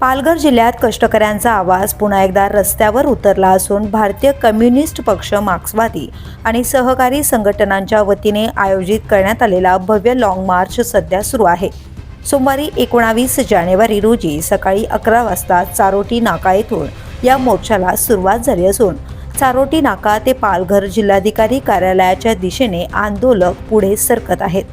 पालघर जिल्ह्यात कष्टकऱ्यांचा आवाज पुन्हा एकदा रस्त्यावर उतरला असून भारतीय कम्युनिस्ट पक्ष मार्क्सवादी आणि सहकारी संघटनांच्या वतीने आयोजित करण्यात आलेला भव्य लाँग मार्च सध्या सुरू आहे. सोमवारी एकोणावीस जानेवारी रोजी सकाळी अकरा वाजता चारोटी नाका येथून या मोर्चाला सुरुवात झाली असून चारोटी नाका ते पालघर जिल्हाधिकारी कार्यालयाच्या दिशेने आंदोलक पुढे सरकत आहेत.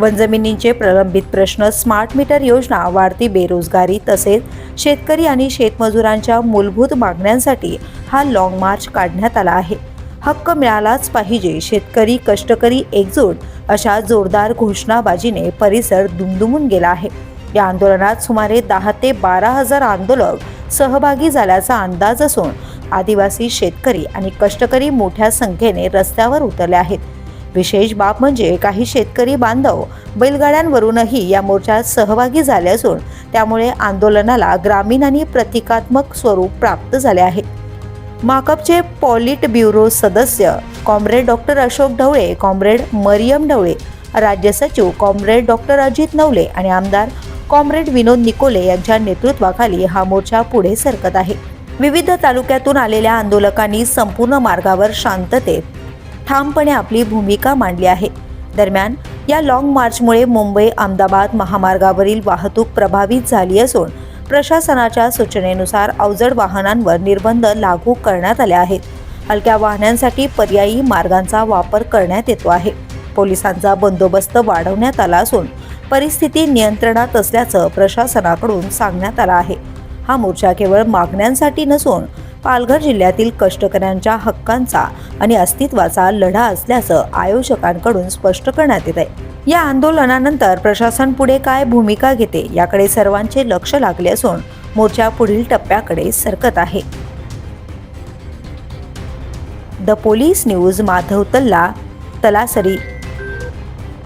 वनजमिनींचे प्रलंबित प्रश्न स्मार्ट मीटर योजना वाढती बेरोजगारी तसेच शेतकरी आणि शेतमजुरांच्या मूलभूत मागण्यांसाठी हा लाँग मार्च काढण्यात आला आहे. हक्क मिळालाच पाहिजे शेतकरी कष्टकरी एकजूट अशा जोरदार घोषणाबाजीने परिसर दुमदुमून गेला आहे. या आंदोलनात सुमारे दहा ते बारा हजार आंदोलक सहभागी झाल्याचा अंदाज असून आदिवासी शेतकरी आणि कष्टकरी मोठ्या संख्येने रस्त्यावर उतरले आहेत. विशेष बाब म्हणजे काही शेतकरी बांधव बैलगाड्यांवरूनही या मोर्चात सहभागी झाले असून त्यामुळे आंदोलनाला ग्रामीण आणि प्रतिकात्मक स्वरूप प्राप्त झाले आहे. माकपचे पॉलिट ब्युरो सदस्य comrade doctor Ashok Dhawale comrade Mariam Dhawale राज्य सचिव कॉम्रेड डॉक्टर अजित नवले आणि आमदार कॉम्रेड विनोद निकोले यांच्या नेतृत्वाखाली हा मोर्चा पुढे सरकत आहे. विविध तालुक्यातून आलेल्या आंदोलकांनी संपूर्ण मार्गावर शांततेत ठामपणे आपली भूमिका मांडली आहे. दरम्यान या लाँग मार्चमुळे मुंबई अहमदाबाद महामार्गावरील वाहतूक प्रभावित झाली असून प्रशासनाच्या सूचनेनुसार अवजड वाहनांवर निर्बंध लागू करण्यात आले आहेत. हलक्या वाहनांसाठी पर्यायी मार्गांचा वापर करण्यात येतो आहे. पोलिसांचा बंदोबस्त वाढवण्यात आला असून परिस्थिती नियंत्रणात असल्याचं प्रशासनाकडून सांगण्यात आलं आहे. हा मोर्चा केवळ मागण्यांसाठी नसून पालघर जिल्ह्यातील कष्टकऱ्यांच्या हक्कांचा आणि अस्तित्वाचा लढा असल्याचं आयोजकांकडून स्पष्ट करण्यात येत आहे या आंदोलनानंतर प्रशासन पुढे काय भूमिका घेते याकडे सर्वांचे लक्ष लागले असून मोर्चा पुढील टप्प्याकडे सरकत आहे. द पोलीस न्यूज माधव तल्ला तलासरी